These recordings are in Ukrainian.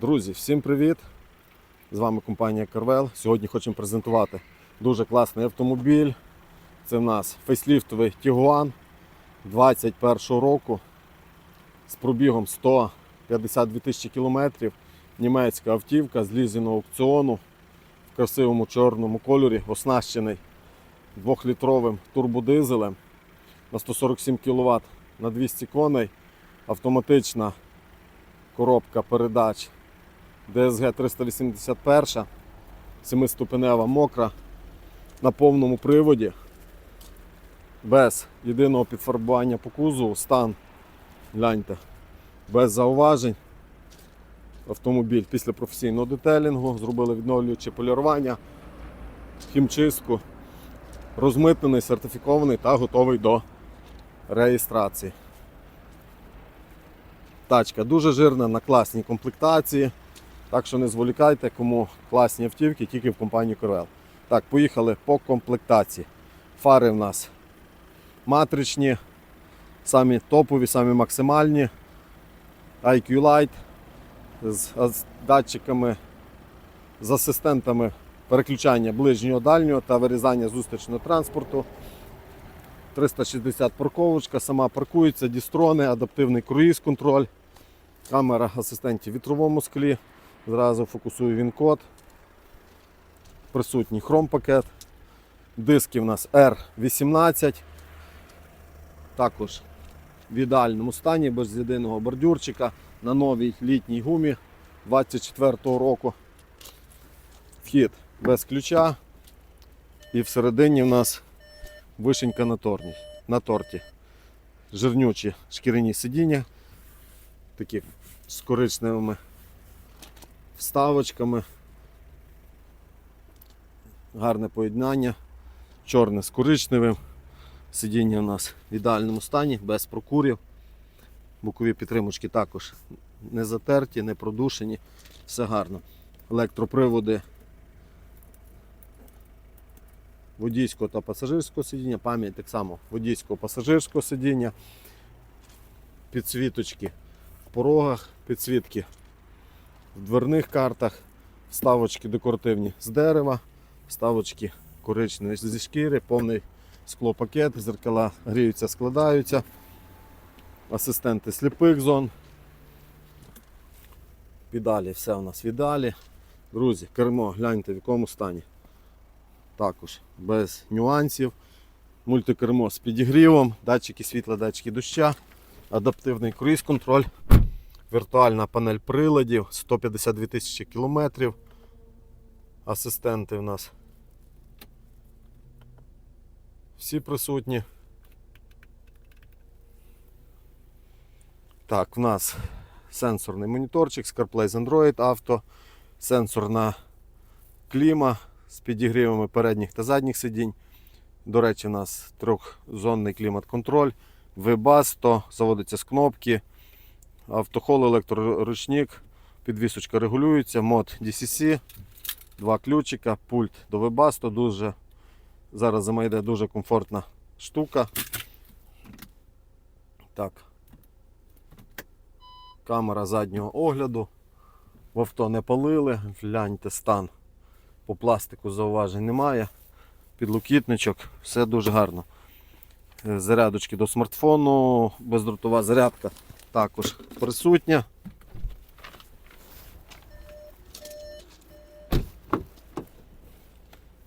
Друзі, всім привіт! З вами компанія Carvel. Сьогодні хочемо презентувати дуже класний автомобіль. Це в нас фейсліфтовий Tiguan 21 року з пробігом 152 тисячі кілометрів. Німецька автівка з лізиного аукціону в красивому чорному кольорі, оснащений 2-літровим турбодизелем на 147 кВт на 200 коней, автоматична коробка передач DSG 381, 7-ступенева мокра на повному приводі, без єдиного підфарбування по кузову, стан, гляньте, без зауважень. Автомобіль після професійного детелінгу зробили відновлююче полірування, хімчистку, розмитнений, сертифікований та готовий до реєстрації. Тачка дуже жирна на класній комплектації. Так що не зволікайте, кому класні автівки, тільки в компанії Corvel. Так, поїхали по комплектації. Фари в нас матричні, самі топові, самі максимальні. IQ Light з з датчиками, з асистентами переключання ближнього дальнього та вирізання зустрічного транспорту. 360 парковочка, сама паркується, дістрони, адаптивний круїз-контроль, камера асистентів в вітровому склі. Зразу фокусую він код. Присутній хром-пакет. Диски в нас R18. Також в ідеальному стані, без єдиного бордюрчика на новій літній гумі 24-го року. Вхід без ключа. І всередині в нас вишенька на, торні, на торті. Жирнючі шкіряні сидіння, такі з коричневими вставочками. Гарне поєднання. Чорне з коричневим. Сидіння у нас в ідеальному стані, без прокурів. Бокові підтримочки також не затерті, не продушені. Все гарно. Електроприводи водійського та пасажирського сидіння, пам'ять так само водійського пасажирського сидіння, підсвіточки в порогах, підсвітки в дверних картах, вставочки декоративні з дерева, вставочки коричневі зі шкіри, повний склопакет, зеркала гріються, складаються, асистенти сліпих зон. Педалі, все у нас в ідеалі. Друзі, кермо, гляньте в якому стані. Також без нюансів. Мультикермо з підігрівом, датчики світла, датчики доща, адаптивний круїз-контроль, віртуальна панель приладів, 152 тисячі кілометрів. Асистенти в нас всі присутні. Так, в нас сенсорний моніторчик, CarPlay з Android Auto, сенсорна кліма з підігрівами передніх та задніх сидінь. До речі, у нас трьохзонний клімат-контроль, Webasto, заводиться з кнопки, автохол, електроручник, підвісочка регулюється, мод DCC, два ключика, пульт до Webasto, дуже зараз зима йде дуже комфортна штука. Так. Камера заднього огляду. В авто не палили, гляньте стан. По пластику зауважень немає. Підлокітничок, все дуже гарно. Е, Зарядочки до смартфону, бездротова зарядка також присутня.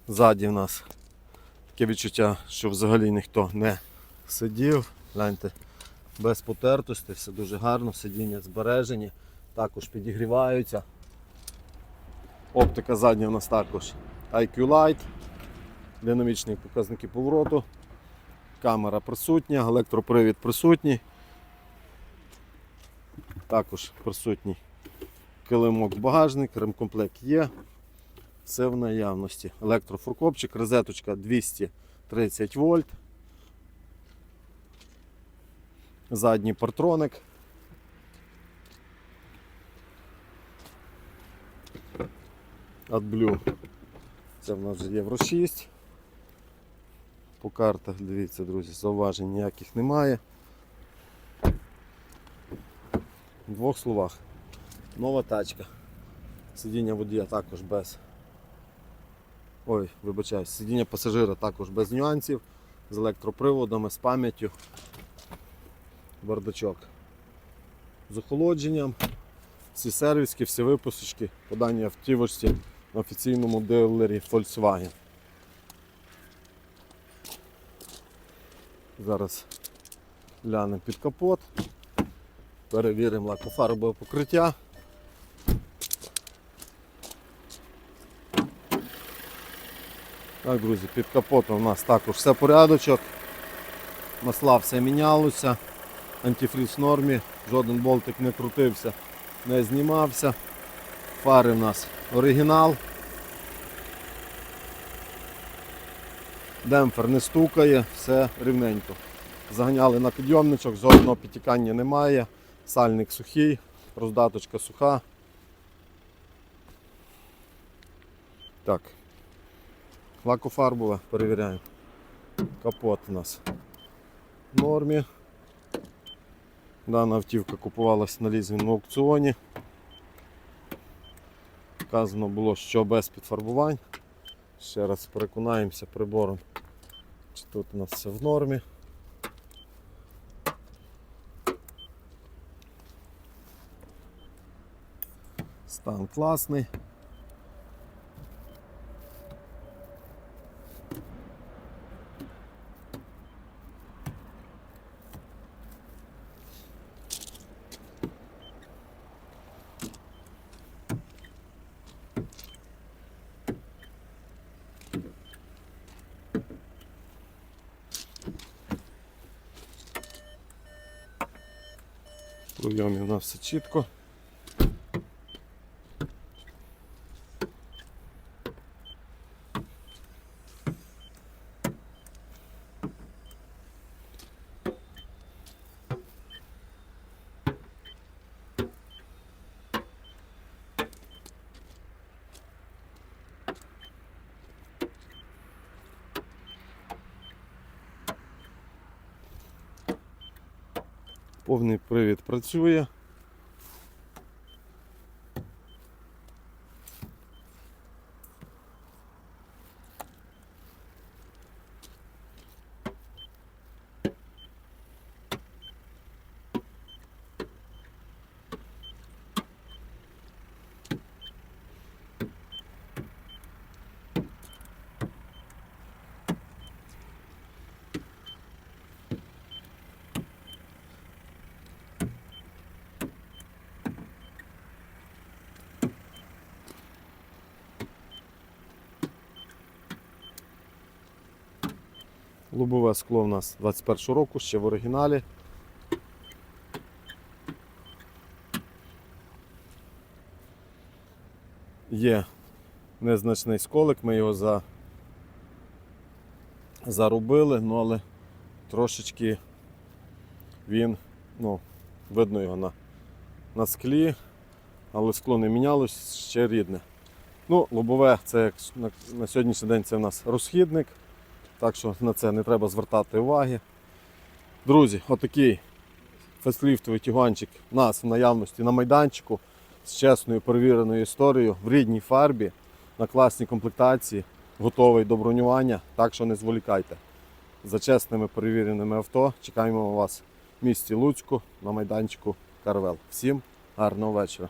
Ззаді в нас таке відчуття, що взагалі ніхто не сидів. Гляньте, без потертості, все дуже гарно, сидіння збережені, також підігріваються. Оптика задня у нас також IQ Light, динамічні показники повороту, камера присутня, електропривід присутній. Також присутній килимок багажник, ремкомплект є. Все в наявності. Електрофуркопчик, розеточка 230 вольт. Задній партроник. AdBlue. Це в нас вже Євро 6. По картах, дивіться, друзі, зауважень ніяких немає. В двох словах. Нова тачка. Сидіння водія також без. Ой, вибачаюсь, сидіння пасажира також без нюансів, з електроприводами, з пам'яттю. Бардачок з охолодженням, всі сервіски, всі випусочки, подані автівочці на офіційному дилері Volkswagen. Зараз глянемо під капот, перевіримо лакофарбове покриття. Так, друзі, під капотом у нас також все порядочок. Масла все мінялося, антифріз в нормі, жоден болтик не крутився, не знімався. Фари в нас оригінал. Демпфер не стукає, все рівненько. Заганяли на підйомничок, жодного підтікання немає. Сальник сухий, роздаточка суха. Так. Лакофарбове перевіряємо. Капот у нас в нормі. Дана автівка купувалась на лізинговому аукціоні. Вказано було, що без підфарбувань. Ще раз переконаємося прибором, чи тут у нас все в нормі. Стан класний. Прийомі у нас все чітко. Повний привід працює. Лобове скло у нас 21 року, ще в оригіналі. Є незначний сколик, ми його за... зарубили, ну, але трошечки він, ну, видно його на, на склі, але скло не мінялось, ще рідне. Ну, лобове це як на, на сьогоднішній день це у нас розхідник. Так що на це не треба звертати уваги. Друзі, отакий фестліфтовий тюганчик у нас в наявності на майданчику з чесною перевіреною історією в рідній фарбі на класній комплектації, готовий до бронювання, так що не зволікайте. За чесними перевіреними авто чекаємо вас в місті Луцьку на майданчику Карвел. Всім гарного вечора.